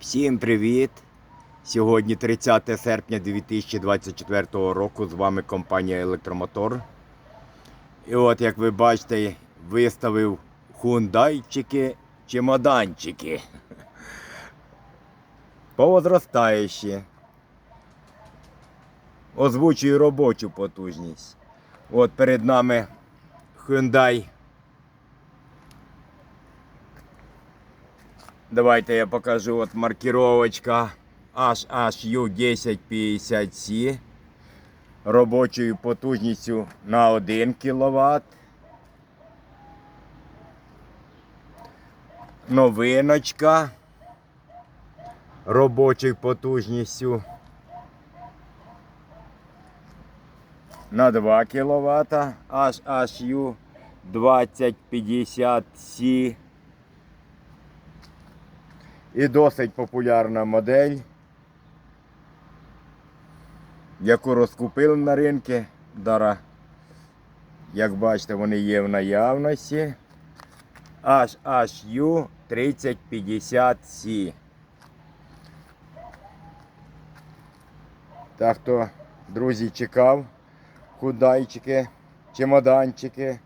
Всім привіт! Сьогодні 30 серпня 2024 року. З вами компанія Електромотор. І от, як ви бачите, виставив хундайчики, чемоданчики. Повозростаючі. Озвучую робочу потужність. От перед нами Hyundai Давайте я покажу от маркировочка HHU1050C робочою потужністю на 1 кВт. Новиночка. Робочою потужністю на 2 кВт HHU 2050C і досить популярна модель, яку розкупили на ринку. Дара, як бачите, вони є в наявності. HHU 3050C. Так хто, друзі, чекав худайчики, чемоданчики.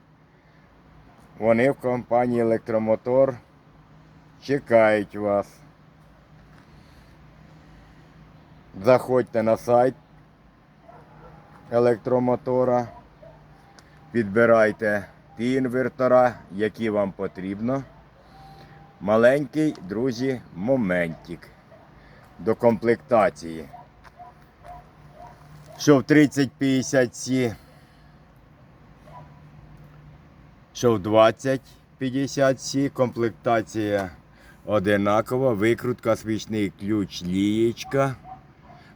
Вони в компанії Електромотор чекають вас. Заходьте на сайт електромотора, підбирайте ті інвертора, які вам потрібно. Маленький, друзі, моментик до комплектації. Що в 3050C, що в 2050C комплектація одинакова, викрутка, свічний ключ, лієчка,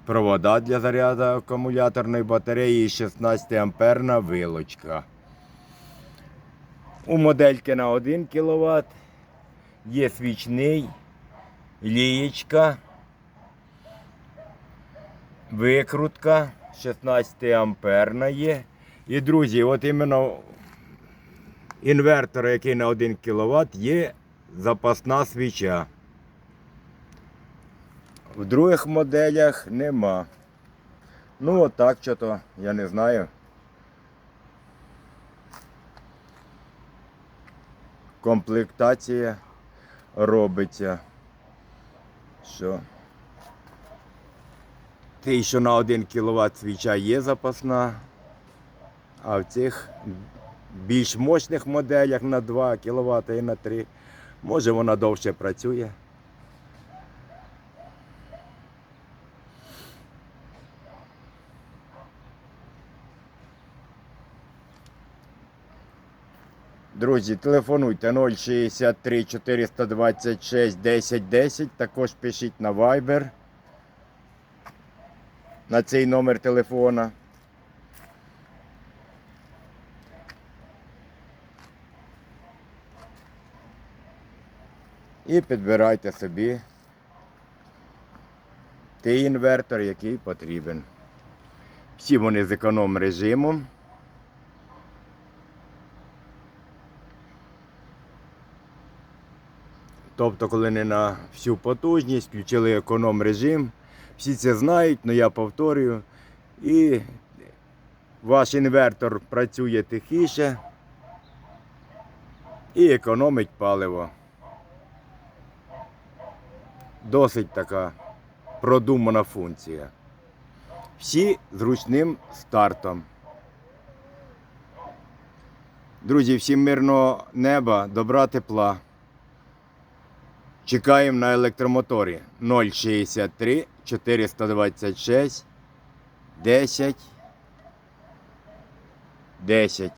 провода для заряду акумуляторної батареї і 16 амперна вилочка. У модельки на 1 кВт є свічний, лієчка, викрутка 16 амперна є. І, друзі, от іменно інвертор, який на 1 кВт, є запасна свіча. В других моделях нема. Ну, отак що-то, я не знаю. Комплектація робиться. Що? Ти, що на 1 кВт свіча є запасна, а в цих більш мощних моделях на 2 кВт і на 3 Може вона довше працює. Друзі, телефонуйте 063 426 10 10. Також пишіть на Viber на цей номер телефона. І підбирайте собі той інвертор, який потрібен. Всі вони з економ режимом. Тобто, коли не на всю потужність, включили економ режим. Всі це знають, але я повторюю. І ваш інвертор працює тихіше і економить паливо. Досить така продумана функція. Всі з ручним стартом. Друзі, всім мирного неба, добра тепла. Чекаємо на електромоторі 063 426 10 10.